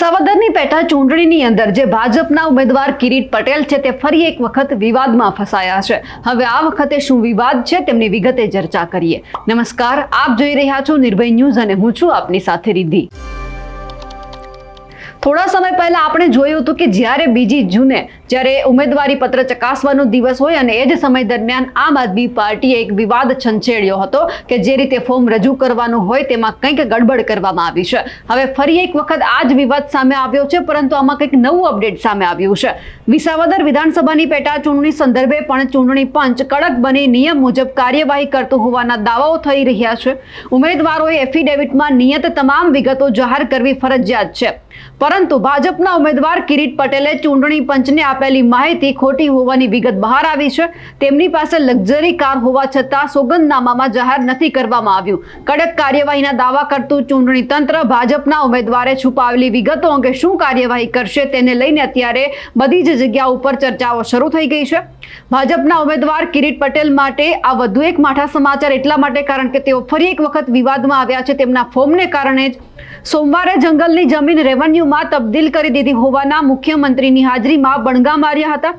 વિસાવદરની પેટા ચૂંટણીની અંદર જે ભાજપના ઉમેદવાર કિરીટ પટેલ છે તે ફરી એક વખત વિવાદમાં ફસાયા છે. હવે આ વખતે શું વિવાદ છે તેમની વિગતે ચર્ચા કરીએ. નમસ્કાર, આપ જોઈ રહ્યા છો નિર્ભય ન્યૂઝ અને હું છું આપની સાથે રિદ્ધિ. થોડા સમય પહેલા આપણે જોયું હતું કે જ્યારે બીજી જૂને જ્યારે ઉમેદવારી પત્ર ચકાસવાનો દિવસ હોય અને એ જ સમય દરમિયાન આમ આદમી પાર્ટીએ એક વિવાદ છંછેડ્યો હતો કે જે રીતે ફોર્મ રજૂ કરવાનું હોય તેમાં કંઈક ગડબડ કરવામાં આવી છે. હવે ફરી એક વખત આ જ વિવાદ સામે આવ્યો છે, પરંતુ આમાં કંઈક નવું અપડેટ સામે આવ્યું છે. વિસાવદર વિધાનસભાની પેટા ચૂંટણી સંદર્ભે પણ ચૂંટણી પંચ કડક બની નિયમ મુજબ કાર્યવાહી કરતું હોવાના દાવાઓ થઈ રહ્યા છે. ઉમેદવારોએ એફિડેવિટમાં નિયત તમામ વિગતો જાહેર કરવી ફરજિયાત છે. પરંતુ ભાજપના ઉમેદવાર કિરીટ પટેલે ચૂંટણી પંચને આપેલી માહિતી ખોટી હોવાની વિગત બહાર આવી છે. તેમની પાસે લક્ઝરી કાર હોવા છતાં સોગંદનામામાં જાહેર નથી કરવામાં આવ્યું. કડક કાર્યવાહીના દાવા કરતું ચૂંટણી તંત્ર ભાજપના ઉમેદવારે છુપાવેલી વિગતો અંગે શું કાર્યવાહી કરશે તેને લઈને અત્યારે બધી જ જગ્યા ઉપર ચર્ચાઓ શરૂ થઈ ગઈ છે. ભાજપના ઉમેદવાર કિરીટ પટેલ માટે આ વધુ એક માઠા સમાચાર એટલા માટે કારણ કે તેઓ ફરી એક વખત વિવાદમાં આવ્યા છે. તેમના ફોર્મને કારણે જ સોમવારે જંગલની જમીન રેવન્યુમાં તબદીલ કરી દીધી હોવાના મુખ્યમંત્રીની હાજરીમાં બણગા માર્યા હતા.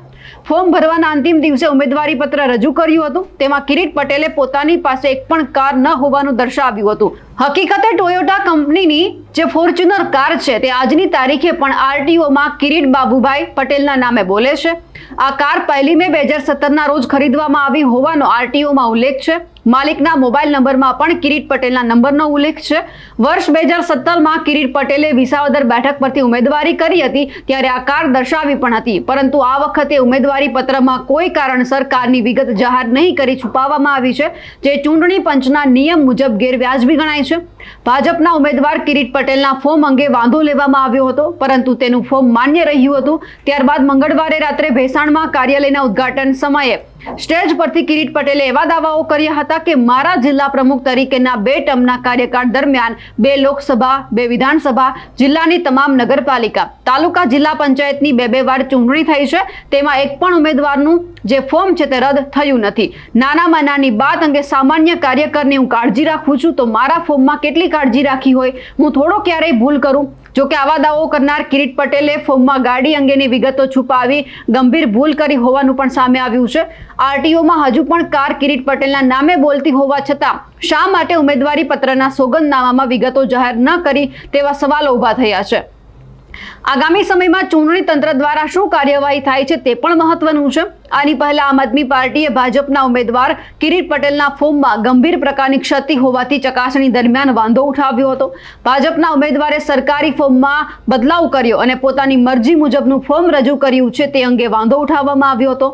ફોર્મ ભરવાના અંતિમ દિવસે ઉમેદવારી પત્ર રજૂ કર્યું હતું. તેમાં કિરીટ પટેલે પોતાની પાસે એક પણ કાર ન હોવાનું દર્શાવ્યું હતું. હકીકતે ટોયોટા કંપનીની જે ફોર્ચ્યુનર કાર છે તે આજની તારીખે પણ આરટીઓમાં કિરીટ બાબુભાઈ પટેલના નામે બોલે છે. આ કાર પહેલી મે બે હજાર સત્તરના રોજ ખરીદવામાં આવી હોવાનો આરટીઓમાં ઉલ્લેખ છે. માલિકના મોબાઈલ નંબરમાં પણ કિરીટ પટેલના નંબરનો ઉલ્લેખ છે. વર્ષ બે હજાર સત્તરમાં કિરીટ પટેલે વિસાવદર બેઠક પરથી ઉમેદવારી કરી હતી, ત્યારે આ કાર દર્શાવી પણ હતી. પરંતુ આ વખતે ઉમેદવારી પત્રમાં કોઈ કારણસર કારની વિગત જાહેર નહીં કરી છુપાવવામાં આવી છે, જે ચૂંટણી પંચના નિયમ મુજબ ગેરવ્યાજબી ગણાય છે. ભાજપના ઉમેદવાર કિરીટ પટેલના ફોર્મ અંગે વાંધો લેવામાં આવ્યો હતો, પરંતુ તેનું ફોર્મ માન્ય રહ્યું હતું. ત્યારબાદ મંગળવારે રાત્રે ભેસાણમાં કાર્યાલયના ઉદઘાટન સમયે સ્ટેજ પરથી કિરીટ પટેલે એવા દાવાઓ કર્યા હતા કે મારા જિલ્લા પ્રમુખ તરીકેના બે ટર્મના કાર્યકાળ દરમિયાન બે લોકસભા, બે વિધાનસભા, જિલ્લાની તમામ નગરપાલિકા, તાલુકા જિલ્લા પંચાયતની બે બે વાર ચૂંટણી થઈ છે. તેમાં એક પણ ઉમેદવારનું જે ફોર્મ છે તે રદ થયું નથી. નાનામાં નાની બાત અંગે સામાન્ય કાર્યકરની હું કાળજી રાખું છું, તો મારા ફોર્મમાં કેટલી કાળજી રાખી હોય? હું થોડો ક્યારેય ભૂલ કરું? જો કે આવા દાવો કરનાર કિરીટ પટેલે ફોર્મમાં ગાડી અંગેની વિગતો છુપાવી ગંભીર ભૂલ કરી હોવાનું પણ સામે આવ્યું છે. આરટીઓમાં હજુ પણ કાર કિરીટ પટેલના નામે બોલતી હોવા છતાં શા માટે ઉમેદવારી પત્રના સોગંદનામામાં વિગતો જાહેર ન કરી તેવા સવાલો ઊભા થયા છે? આગામી સમયમાં ચૂંટણી તંત્ર દ્વારા શું કાર્યવાહી થાય છે તે પણ મહત્વનું છે. આની પહેલા આમ આદમી પાર્ટીએ ભાજપના ઉમેદવાર કિરીટ પટેલના ફોર્મમાં ગંભીર પ્રકારની ક્ષતિ હોવાથી ચકાસણી દરમિયાન વાંધો ઉઠાવ્યો હતો. ભાજપના ઉમેદવારે સરકારી ફોર્મમાં બદલાવ કર્યો અને પોતાની મરજી મુજબનું ફોર્મ રજૂ કર્યું છે તે અંગે વાંધો ઉઠાવવામાં આવ્યો હતો.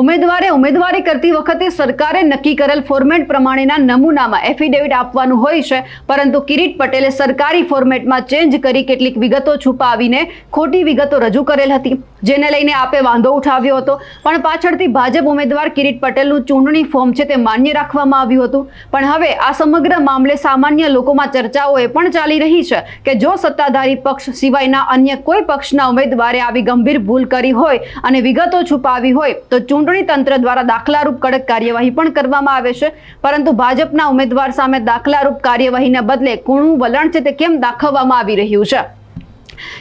ઉમેદવારે ઉમેદવારી કરતી વખતે સરકારે નક્કી કરેલ ફોર્મેટ પ્રમાણેના નમૂનામાં એફિડેવિટ આપવાનું હોય છે, પરંતુ કિરીટ પટેલે સરકારી ફોર્મેટમાં ચેન્જ કરી કેટલીક વિગતો છુપાવીને ખોટી વિગતો રજૂ કરેલ હતી, જેને લઈને આપે વાંધો ઉઠાવ્યો હતો. પણ પાછળથી ભાજપ ઉમેદવાર કિરીટ પટેલનું ચૂંટણી ફોર્મ છે તે માન્ય રાખવામાં આવ્યું હતું. પણ હવે આ સમગ્ર મામલે સામાન્ય લોકોમાં ચર્ચાઓ એ પણ ચાલી રહી છે કે જો સત્તાધારી પક્ષ સિવાયના અન્ય કોઈ પક્ષના ઉમેદવારે આવી ગંભીર ભૂલ કરી હોય અને વિગતો છુપાવી હોય તો ચૂંટણી તંત્ર દ્વારા દાખલારૂપ કડક કાર્યવાહી પણ કરવામાં આવે છે. પરંતુ ભાજપના ઉમેદવાર સામે દાખલારૂપ કાર્યવાહીને બદલે કૂણું વલણ છે તે કેમ દાખવવામાં આવી રહ્યું છે?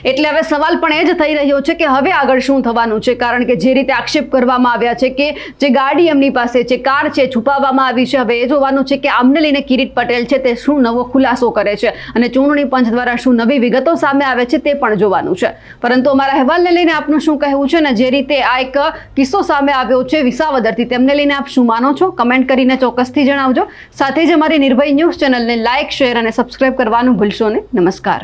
એટલે હવે સવાલ પણ એ જ થઈ રહ્યો છે કે હવે આગળ શું થવાનું છે? કારણ કે જે રીતે આક્ષેપ કરવામાં આવ્યા છે કે જે ગાડી એમની પાસે છે, કાર છે, છુપાવવામાં આવી છે, હવે એ જોવાનું છે કે આમને લઈને કિરીટ પટેલ છે તે શું નવો ખુલાસો કરે છે અને ચૂંટણી પંચ દ્વારા શું નવી વિગતો સામે આવે છે તે પણ જોવાનું છે. પરંતુ અમારા અહેવાલને લઈને આપનું શું કહેવું છે ને? જે રીતે આ એક કિસ્સો સામે આવ્યો છે વિસાવદરથી, તેમને લઈને આપ શું માનો છો? કમેન્ટ કરીને ચોક્કસથી જણાવજો. સાથે જ અમારી નિર્ભય ન્યૂઝ ચેનલને લાઇક શેર અને સબસ્ક્રાઇબ કરવાનું ભૂલશો નહીં. નમસ્કાર.